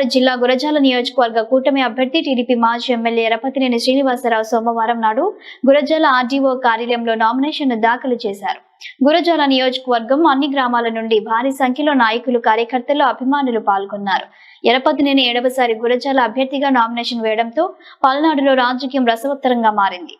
పల్నాడు జిల్లా గురజాల నియోజకవర్గ కూటమి అభ్యర్థి టీడీపీ మాజీ ఎమ్మెల్యే ఎరపతినేని శ్రీనివాసరావు సోమవారం నాడు గురజాల ఆర్డీఓ కార్యాలయంలో నామినేషన్ దాఖలు చేశారు. గురజాల నియోజకవర్గం అన్ని గ్రామాల నుండి భారీ సంఖ్యలో నాయకులు కార్యకర్తలు అభిమానులు పాల్గొన్నారు. ఎరపతినేని ఏడవసారి గురజాల అభ్యర్థిగా నామినేషన్ వేయడంతో పల్నాడులో రాజకీయం రసవత్తరంగా మారింది.